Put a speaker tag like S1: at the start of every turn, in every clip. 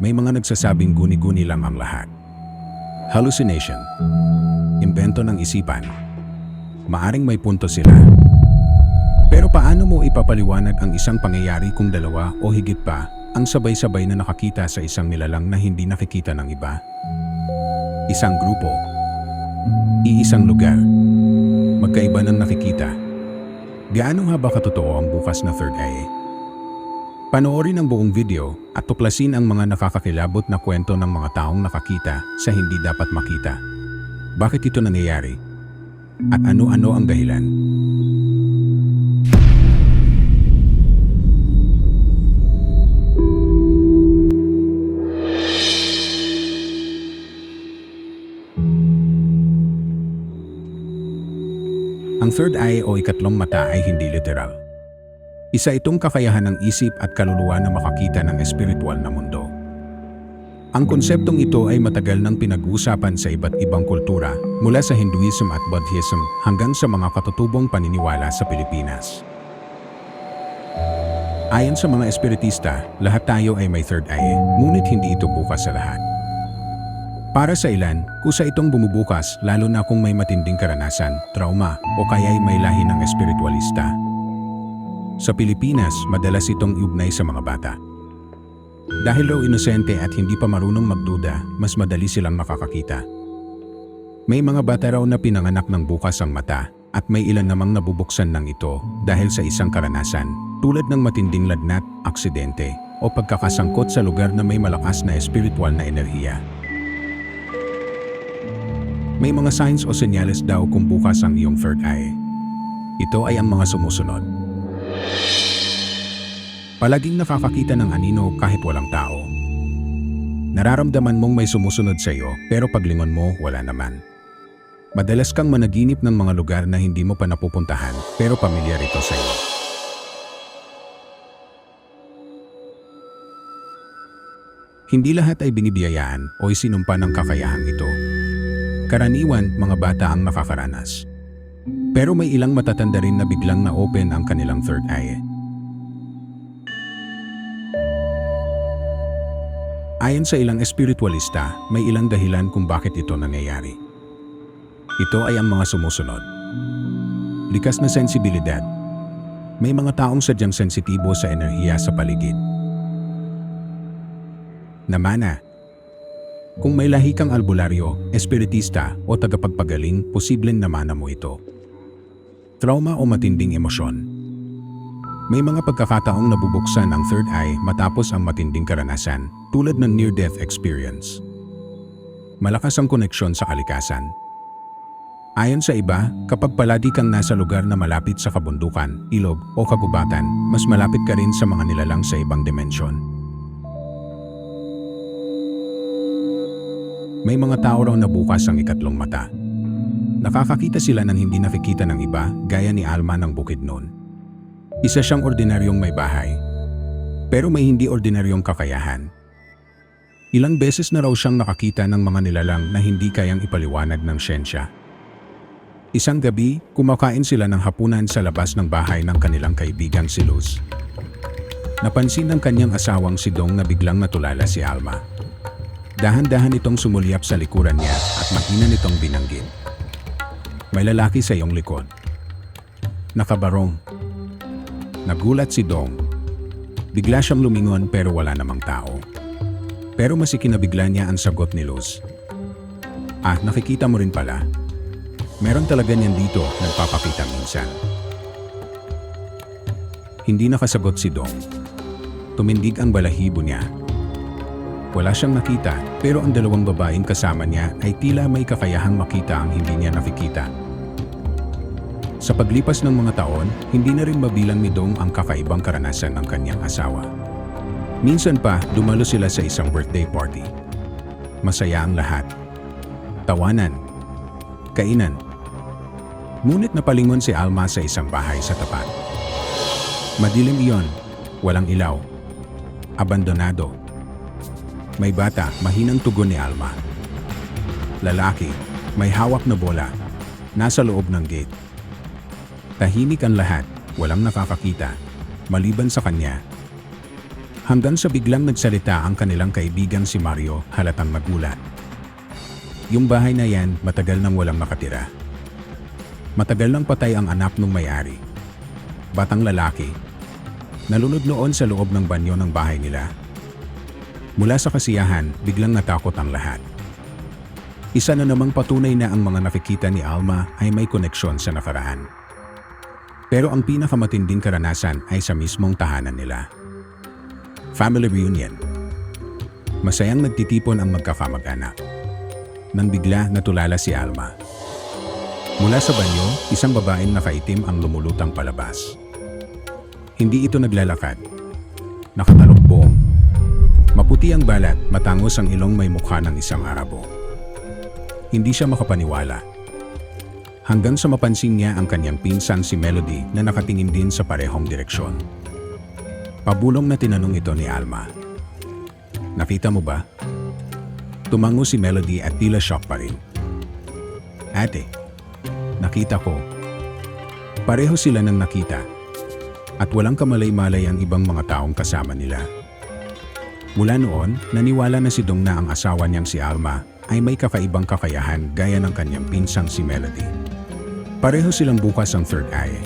S1: May mga nagsasabing guni-guni lang ang lahat. Hallucination. Imbento ng isipan. Maaring may punto sila. Pero paano mo ipapaliwanag ang isang pangyayari kung dalawa o higit pa ang sabay-sabay na nakakita sa isang nilalang na hindi nakikita ng iba? Isang grupo. Iisang lugar. Magkaiba ng nakikita. Gaano nga ba katotoo ang bukas na third eye? Panoorin ang buong video at tuklasin ang mga nakakakilabot na kwento ng mga taong nakakita sa hindi dapat makita. Bakit ito nangyayari? At ano-ano ang dahilan? Ang third eye o ikatlong mata ay hindi literal. Isa itong kakayahan ng isip at kaluluwa na makakita ng espiritual na mundo. Ang konseptong ito ay matagal nang pinag-uusapan sa iba't ibang kultura mula sa Hinduism at Buddhism hanggang sa mga katutubong paniniwala sa Pilipinas. Ayon sa mga espiritista, lahat tayo ay may third eye, ngunit hindi ito bukas sa lahat. Para sa ilan, kusa itong bumubukas lalo na kung may matinding karanasan, trauma o kaya'y may lahi ng espiritualista. Sa Pilipinas, madalas itong iugnay sa mga bata. Dahil raw inosente at hindi pa marunong magduda, mas madali silang makakakita. May mga bata raw na pinanganak ng bukas ang mata at may ilan namang nabubuksan ng ito dahil sa isang karanasan tulad ng matinding lagnat, aksidente o pagkakasangkot sa lugar na may malakas na espiritual na enerhiya. May mga signs o senyales daw kung bukas ang iyong third eye. Ito ay ang mga sumusunod. Palaging nakakakita ng anino kahit walang tao. Nararamdaman mong may sumusunod sa iyo pero paglingon mo wala naman. Madalas kang managinip ng mga lugar na hindi mo pa napupuntahan pero pamilyar ito sa iyo. Hindi lahat ay binibiyayaan o isinumpa ng kakayahang ito. Karaniwan, mga bata ang nakakaranas. Pero may ilang matatanda rin na biglang na-open ang kanilang third eye. Ayon sa ilang espiritualista, may ilang dahilan kung bakit ito nangyayari. Ito ay ang mga sumusunod. Likas na sensibilidad. May mga taong sadyang sensitibo sa enerhiya sa paligid. Namana. Kung may lahi kang albularyo, espiritista o tagapagpagaling, posibleng namana mo ito. Trauma o matinding emosyon. May mga pagkakataong nabubuksan ang third eye matapos ang matinding karanasan, tulad ng near-death experience. Malakas ang koneksyon sa kalikasan. Ayon sa iba, kapag palagi kang nasa lugar na malapit sa kabundukan, ilog o kagubatan, mas malapit ka rin sa mga nilalang sa ibang dimensyon. May mga tao raw na bukas ang ikatlong mata. Nakakakita sila ng hindi nakikita ng iba gaya ni Alma ng Bukidnon. Isa siyang ordinaryong may bahay. Pero may hindi ordinaryong kakayahan. Ilang beses na raw siyang nakakita ng mga nilalang na hindi kayang ipaliwanag ng siyensya. Isang gabi, kumakain sila ng hapunan sa labas ng bahay ng kanilang kaibigang si Luz. Napansin ng kanyang asawang si Dong na biglang natulala si Alma. Dahan-dahan itong sumulyap sa likuran niya at mahina nitong binanggit. May lalaki sa iyong likod. Nakabarong. Nagulat si Dong. Bigla siyang lumingon pero wala namang tao. Pero mas ikinabigla niya ang sagot ni Luz. Ah, nakikita mo rin pala. Meron talaga niyan dito, nagpapakita minsan. Hindi nakasagot si Dong. Tumindig ang balahibo niya wala siyang nakita pero ang dalawang babaeng kasama niya ay tila may kakayahang makita ang hindi niya nakikita. Sa paglipas ng mga taon, hindi na rin mabilang ni Dong ang kakaibang karanasan ng kanyang asawa. Minsan pa, dumalo sila sa isang birthday party. Masaya ang lahat. Tawanan. Kainan. Ngunit napalingon si Alma sa isang bahay sa tapat. Madilim iyon. Walang ilaw. Abandonado. May bata, mahinang tugon ni Alma. Lalaki, may hawak na bola, nasa loob ng gate. Tahimik ang lahat, walang nakakakita, maliban sa kanya. Hanggang sa biglang nagsalita ang kanilang kaibigang si Mario halatang magulat. Yung bahay na yan matagal nang walang makatira. Matagal nang patay ang anak ng may-ari. Batang lalaki. Nalunod noon sa loob ng banyo ng bahay nila. Mula sa kasiyahan, biglang natakot ang lahat. Isa na namang patunay na ang mga nakikita ni Alma ay may koneksyon sa nakaraan. Pero ang pinakamatinding karanasan ay sa mismong tahanan nila. Family reunion. Masayang nagtitipon ang magkakamag-anak. Nang bigla natulala si Alma. Mula sa banyo, isang babaeng nakaitim ang lumulutang palabas. Hindi ito naglalakad. Nakatalokbong. Maputi ang balat, matangos ang ilong may mukha ng isang Arabo. Hindi siya makapaniwala. Hanggang sa mapansin niya ang kanyang pinsan si Melody na nakatingin din sa parehong direksyon. Pabulong na tinanong ito ni Alma. Nakita mo ba? Tumango si Melody at tila shock pa rin. Ate, nakita ko. Pareho sila ng nakita. At walang kamalay-malay ang ibang mga taong kasama nila. Mula noon, naniwala na si Dong na ang asawa niyang si Alma ay may kakaibang kakayahan gaya ng kanyang pinsang si Melody. Pareho silang bukas ang third eye.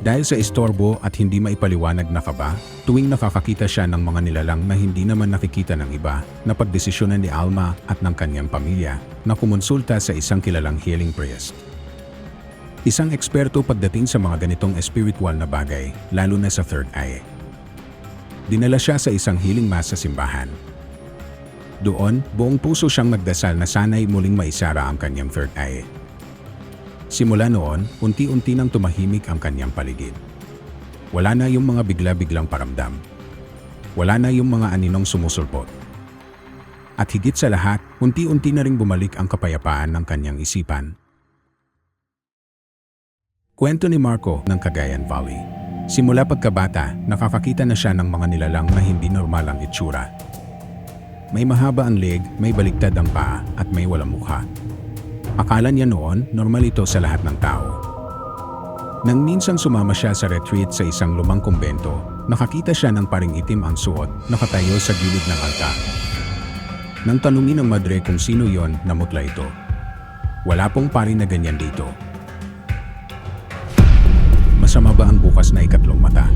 S1: Dahil sa istorbo at hindi maipaliwanag na kaba, tuwing nakakakita siya ng mga nilalang na hindi naman nakikita ng iba, napagdesisyonan ni Alma at ng kanyang pamilya na kumonsulta sa isang kilalang healing priest. Isang eksperto pagdating sa mga ganitong espiritual na bagay, lalo na sa third eye. Dinala siya sa isang healing mass sa simbahan. Doon, buong puso siyang nagdasal na sana'y muling maisara ang kanyang third eye. Simula noon, unti-unti nang tumahimik ang kanyang paligid. Wala na yung mga bigla-biglang paramdam. Wala na yung mga aninong sumusulpot. At higit sa lahat, unti-unti na ring bumalik ang kapayapaan ng kanyang isipan. Kwento ni Marco ng Cagayan Valley. Simula pagkabata, nakakakita na siya ng mga nilalang na hindi normal ang itsura. May mahaba ang leg, may baligtad ang paa, at may walang mukha. Akala niya noon, normal ito sa lahat ng tao. Nang minsan sumama siya sa retreat sa isang lumang kumbento, nakakita siya ng paring itim ang suot, nakatayo sa gilid ng altar. Nang tanungin ng madre kung sino yon, namutla ito. Wala pong pari na ganyan dito. Masama ba ang bukas na ikatlong mata?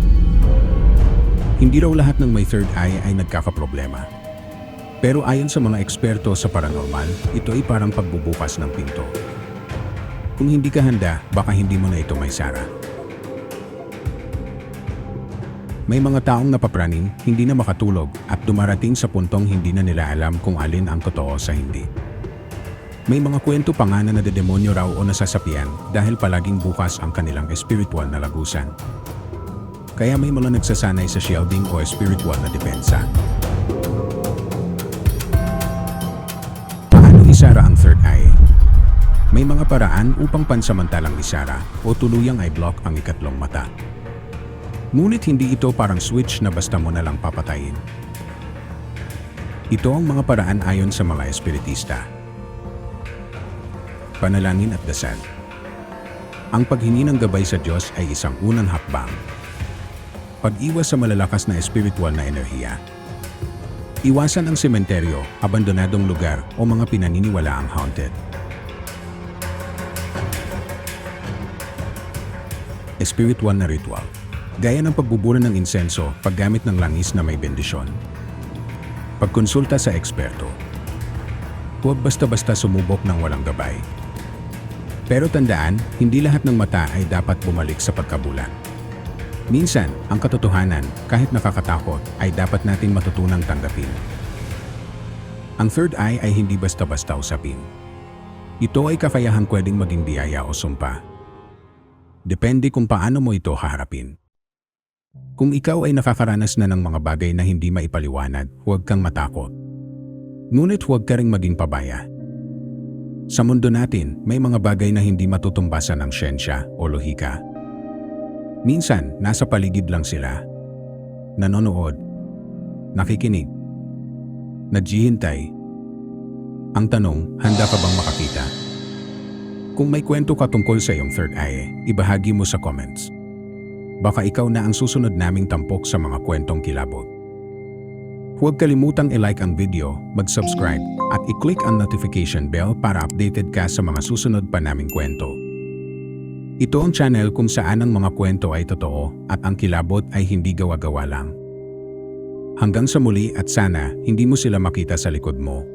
S1: Hindi raw lahat ng may third eye ay nagkakaproblema. Pero ayon sa mga eksperto sa paranormal, ito ay parang pagbubukas ng pinto. Kung hindi ka handa, baka hindi mo na ito may sara. May mga taong napapraning, hindi na makatulog at dumarating sa puntong hindi na nila alam kung alin ang totoo sa hindi. May mga kwento pa nga na nadedemonyo raw o nasasapian dahil palaging bukas ang kanilang espiritual na lagusan. Kaya may mga nagsasanay sa shielding o espiritual na depensa. Isara ang third eye? May mga paraan upang pansamantalang isara o tuluyang i-block ang ikatlong mata. Ngunit hindi ito parang switch na basta mo na lang papatayin. Ito ang mga paraan ayon sa mga espiritista. Panalangin at dasal. Ang paghingi ng gabay sa Diyos ay isang unang hakbang. Pag-iwas sa malalakas na espiritual na enerhiya. Iwasan ang sementeryo, abandonadong lugar o mga pinaniniwalaang haunted. Espiritual na ritual. Gaya ng pagbubura ng insenso, paggamit ng langis na may bendisyon. Pagkonsulta sa eksperto. Huwag basta-basta sumubok ng walang gabay. Pero tandaan, hindi lahat ng mata ay dapat bumalik sa pagkabulan. Minsan, ang katotohanan, kahit nakakatakot, ay dapat nating matutunang tanggapin. Ang third eye ay hindi basta-basta usapin. Ito ay kakayahang pwedeng maging biyaya o sumpa. Depende kung paano mo ito haharapin. Kung ikaw ay nakakaranas na ng mga bagay na hindi maipaliwanag, huwag kang matakot. Ngunit huwag ka ring maging pabaya. Sa mundo natin, may mga bagay na hindi matutumbasan ng siyensya o lohika. Minsan, nasa paligid lang sila. Nanonood. Nakikinig. Naghihintay. Ang tanong, handa ka bang makakita? Kung may kwento ka tungkol sa iyong third eye, ibahagi mo sa comments. Baka ikaw na ang susunod naming tampok sa mga kwentong kilabot. Huwag kalimutang i-like ang video, mag-subscribe, at i-click ang notification bell para updated ka sa mga susunod pa naming kwento. Ito ang channel kung saan ang mga kwento ay totoo at ang kilabot ay hindi gawa-gawa lang. Hanggang sa muli at sana hindi mo sila makita sa likod mo.